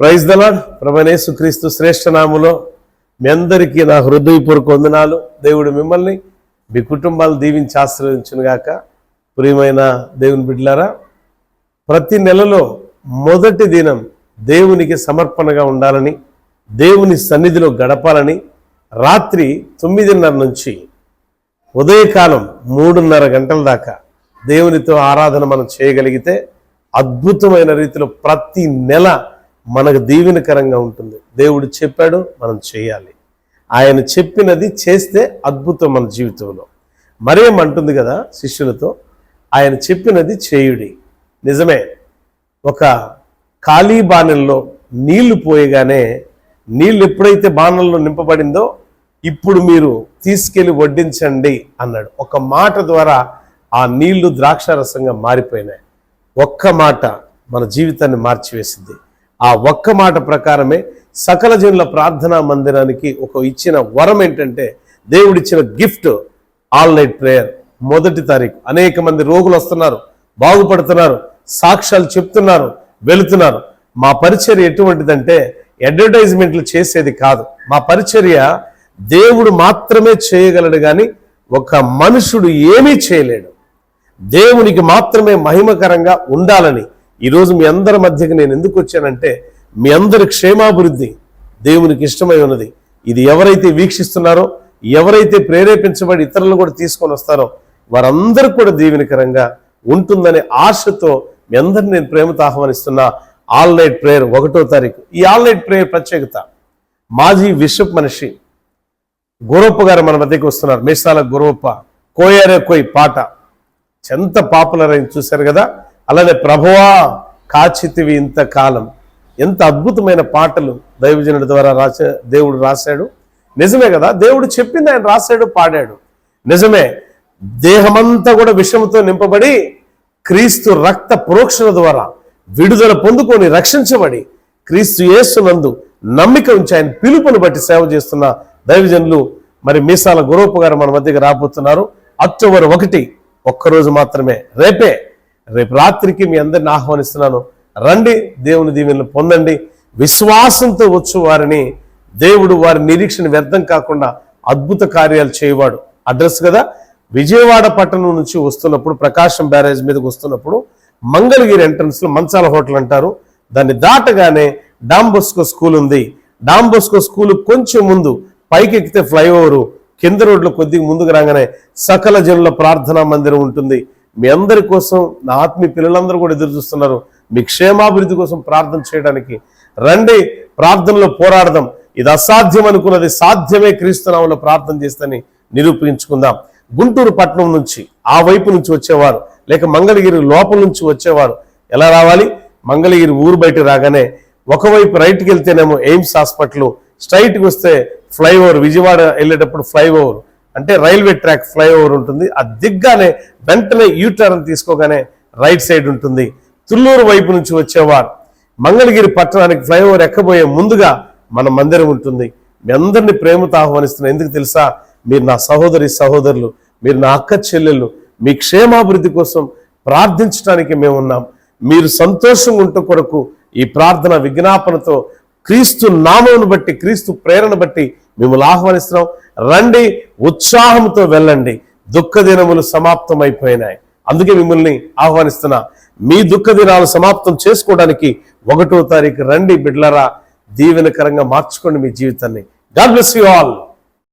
Praise the Lord ప్రభనేసు క్రీస్తు శ్రేష్ఠ నాములో మీ అందరికీ నా హృదయపూర్వక వందనాలు. దేవుడు మిమ్మల్ని మీ కుటుంబాలు దీవించి ఆశ్రయించునుగాక ప్రియమైన దేవుని బిడ్డలారా ప్రతి నెలలో మొదటి దినం దేవునికి సమర్పణగా ఉండాలని దేవుని సన్నిధిలో గడపాలని రాత్రి తొమ్మిదిన్నర నుంచి ఉదయకాలం మూడున్నర గంటల దాకా దేవునితో ఆరాధన మనం చేయగలిగితే అద్భుతమైన రీతిలో ప్రతి నెల మనకు దీవెనకరంగా ఉంటుంది. దేవుడు చెప్పాడు మనం చేయాలి. ఆయన చెప్పినది చేస్తే అద్భుతం మన జీవితంలో. మరేం అంటుంది కదా శిష్యులతో ఆయన చెప్పినది చేయుడి. నిజమే ఒక ఖాళీ బాణంలో నీళ్ళు పోయగానే నీళ్ళు ఎప్పుడైతే బాణంలో నింపబడిందో ఇప్పుడు మీరు తీసుకెళ్ళి వడ్డించండి అన్నాడు. ఒక మాట ద్వారా ఆ నీళ్ళు ద్రాక్షారసంగా మారిపోయినాయి. ఒక్క మాట మన జీవితాన్ని మార్చివేసింది. ఆ ఒక్క మాట ప్రకారమే సకల జనుల ప్రార్థనా మందిరానికి ఒక ఇచ్చిన వరం ఏంటంటే దేవుడిచ్చిన గిఫ్ట్ ఆల్ నైట్ ప్రేయర్. మొదటి తారీఖు. అనేక మంది రోగులు వస్తున్నారు బాగుపడుతున్నారు సాక్ష్యాలు చెప్తున్నారు వెళుతున్నారు. మా పరిచర్య ఎటువంటిదంటే అడ్వర్టైజ్మెంట్లు చేసేది కాదు. మా పరిచర్య దేవుడు మాత్రమే చేయగలడు కానీ ఒక మనుషుడు ఏమీ చేయలేడు. దేవునికి మాత్రమే మహిమకరంగా ఉండాలని ఈరోజు మీ అందరి మధ్యకి నేను ఎందుకు వచ్చానంటే మీ అందరి క్షేమాభివృద్ధి దేవునికి ఇష్టమై ఉన్నది. ఇది ఎవరైతే వీక్షిస్తున్నారో ఎవరైతే ప్రేరేపించబడి ఇతరులను కూడా తీసుకొని వస్తారో వారందరూ కూడా దీవెనకరంగా ఉంటుందనే ఆశతో మీ అందరిని నేను ప్రేమతో ఆహ్వానిస్తున్నా. ఆల్ నైట్ ప్రేయర్ ఒకటో తారీఖు. ఈ ఆల్ నైట్ ప్రేయర్ ప్రత్యేకత మాజీ విశ్వప్ మనిషి గురప్ప గారు మన మధ్యకి వస్తున్నారు. మేషాల గురవప్ప కోయారే కోయ్ పాట. ఎంత పాపులర్ అయింది చూశారు కదా? అలానే ప్రభువా కాచితివి ఇంతకాలం. ఎంత అద్భుతమైన పాటలు దైవజనుడి ద్వారా రాసే దేవుడు రాశాడు. నిజమే కదా దేవుడు చెప్పింది ఆయన రాశాడు పాడాడు. నిజమే దేహమంతా కూడా విషముతో నింపబడి క్రీస్తు రక్త ప్రోక్షణ ద్వారా విడుదల పొందుకొని రక్షించబడి క్రీస్తు యేసునందు నమ్మిక ఉంచి ఆయన పిలుపుని బట్టి సేవ చేస్తున్న దైవజనులు మరి మీసాల గురూపు గారు మన మధ్యకి రాబోతున్నారు. అక్టోబర్ ఒకటి ఒక్కరోజు మాత్రమే రేపే రేపు రాత్రికి మీ అందరిని ఆహ్వానిస్తున్నాను. రండి దేవుని దీవెనలు పొందండి. విశ్వాసంతో వచ్చు వారిని దేవుడు వారి నిరీక్షణ వ్యర్థం కాకుండా అద్భుత కార్యాలు చేయవాడు. అడ్రస్ కదా? విజయవాడ పట్టణం నుంచి వస్తున్నప్పుడు ప్రకాశం బ్యారేజ్ మీదకి వస్తున్నప్పుడు మంగళగిరి ఎంట్రన్స్లో మంచాల హోటల్ అంటారు. దాన్ని దాటగానే డాంబోస్కో స్కూల్ ఉంది. డాంబోస్కో స్కూల్ కొంచెం ముందు పైకి ఎక్కితే ఫ్లైఓవరు కింద రోడ్లో కొద్దిగా ముందుకు రాగానే సకల జనుల ప్రార్థనా మందిరం ఉంటుంది. మీ అందరి కోసం నా ఆత్మీయ పిల్లలందరూ కూడా ఎదురు చూస్తున్నారు. మీ క్షేమాభివృద్ధి కోసం ప్రార్థన చేయడానికి రండి ప్రార్థనలో పోరాడదాం. ఇది అసాధ్యం అనుకున్నది సాధ్యమే క్రీస్తునామంలో ప్రార్థన చేస్తని నిరూపించుకుందాం. గుంటూరు పట్టణం నుంచి ఆ వైపు నుంచి వచ్చేవారు లేక మంగళగిరి లోపల నుంచి వచ్చేవారు ఎలా రావాలి? మంగళగిరి ఊరు బయట రాగానే ఒకవైపు రైట్కి వెళ్తేనేమో ఎయిమ్స్ హాస్పిటల్ స్ట్రైట్కి వస్తే ఫ్లైఓవర్ విజయవాడ వెళ్ళేటప్పుడు ఫ్లైఓవర్ అంటే రైల్వే ట్రాక్ ఫ్లైఓవర్ ఉంటుంది. ఆ దిగ్గానే వెంటనే యూటర్న్ తీసుకోగానే రైట్ సైడ్ ఉంటుంది. తుళ్ళూరు వైపు నుంచి వచ్చేవారు. మంగళగిరి పట్టణానికి ఫ్లైఓవర్ ఎక్కబోయే ముందుగా మన మందిరం ఉంటుంది. మీ అందరినీ ప్రేమతో ఆహ్వానిస్తున్నా ఎందుకు తెలుసా? మీరు నా సహోదరి సహోదరులు మీరు నా అక్క చెల్లెళ్ళు మీ క్షేమాభివృద్ధి కోసం ప్రార్థించడానికి మేము ఉన్నాం. మీరు సంతోషంగా ఉంట కొరకు ఈ ప్రార్థన విజ్ఞాపనతో క్రీస్తు నామమును బట్టి క్రీస్తు ప్రేరణ బట్టి మిమ్మల్ని ఆహ్వానిస్తున్నాం. రండి ఉత్సాహంతో వెళ్ళండి. దుఃఖ దినములు సమాప్తమైపోయినాయి. అందుకే మిమ్మల్ని ఆహ్వానిస్తున్నా. మీ దుఃఖ దినాలు సమాప్తం చేసుకోవడానికి ఒకటో తారీఖు రండి బిడ్లరా దీవెనకరంగా మార్చుకోండి మీ జీవితాన్ని. God bless you all.